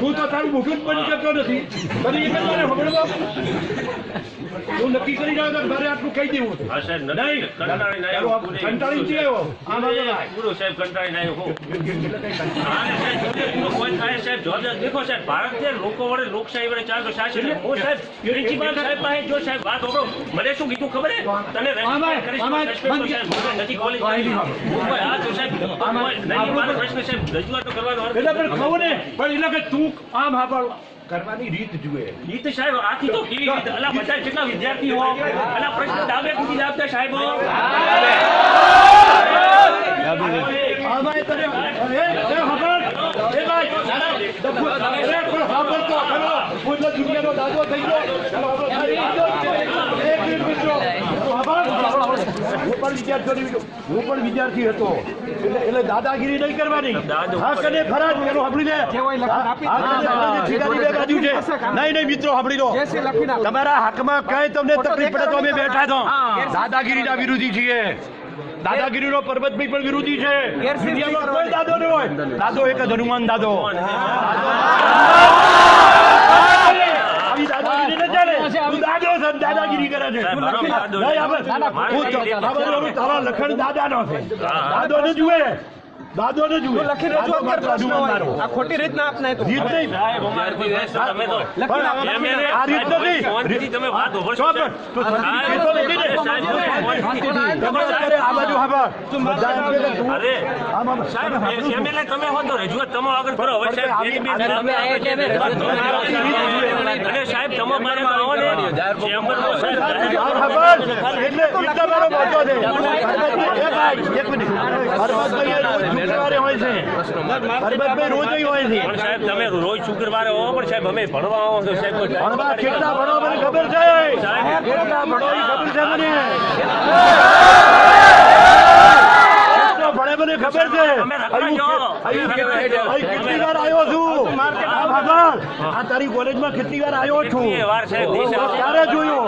તું તો તારું જ બંધ કરતો નથી. એક હમણાં તું નક્કી કરી રહ્યો હતો મારે આટલું કહી દેવું હતું. હા સાહેબ નહીં. કંટાળી જ આમ પૂરી- સાહેબ હું. હા, ને સાહેબ, જોડે પૂરો કોઈ થાય સાહેબ જોડે દેખો સાહેબ ભારત છે લોકો વડે લોકશાહી વડે ચાલતો શાસન છે. સાહેબ પ્રિન્સિપાલ સાહેબ પાસે જો સાહેબ વાત હોભળો. મને શું કીધું ખબર હે તને આમાં- કરીશ, આમાં સાહેબ, મને નથી college વાહિની કરી. હું કોઈ હા તો સાહેબ નહીં, મારો પ્રશ્ન સાહેબ રજૂઆત તો કરવાનો અર્થ એટલે પણ કહું ને પણ એટલે કે તું આમ હાંભળ કરવાની રીત જુએ રીત સાહેબ આથી તો કેવી રીત અલા બધા કેટલા વિદ્યાર્થીઓ અલા પ્રશ્ન ડાબે કૂદી આપતા સાહેબ આમાં ભાઈ તને હું પણ વિદ્યાર્થી હતો એટલે દાદાગીરી નહીં કરવાની ફરજ સાંભળી લે બાજુ છે નહીં નહીં મિત્રો સાંભળી લો તમારા હકમાં કઈ તમને તકલીફ પડે તો અમે બેઠા છો. દાદાગીરીના વિરોધી છીએ. દાદાગીરીનો પરબતભાઈ પણ વિરોધી છે. દુનિયામાં કોઈ દાદો ન હોય. દાદો એક જ હનુમાન દાદો. દાદાગીરી ન ચાલે. તું દાદો છે ને દાદાગીરી કરે છે. લખણ દાદા નહીં, દાદાનો છે. દાદો ને જુએ. દાદો ને જુએ લખી રજૂઆત કર પ્રશ્ન હોય. આ ખોટી રીતના આપને તો. રીત નહીં. સાહેબ અમારે તમે તો. આ રીત નથી. રીત તમે વાત ઓવરશો ચોપ. સાહેબ. તું ને, સાહેબ, તમે અત્યારે આ બાજુ હા. કે અરે સાહેબ તમે સાંભળો એમ એટલે તમે હો તો રજૂઆત તમે આગળ કરો. હવે સાહેબ તમે આવી- આપણે આવી- અને સાહેબ તમે મારે આવો ને. ચેમ્બરનો સાહેબ આમ હાંભળ. એટલે મારો મોટો છે. એક મિનિટ. શુક્રવારે હોય છે. હરમતભાઈ રોજ હોય છે. પણ સાહેબ તમે રોજ શુક્રવારે આવો પણ સાહેબ અમે ભણવા આવો છો સાહેબ ભણવા કેટલા ભણો મને ખબર છે? કેટલા ભણો એ ખબર છે મને? ભણે મને ખબર છે? તમે રખડજો. અહીં કેટલી વાર આવ્યો છું? આ તારી કોલેજમાં કેટલી વાર આવ્યો છું? ક્યારે જોયો?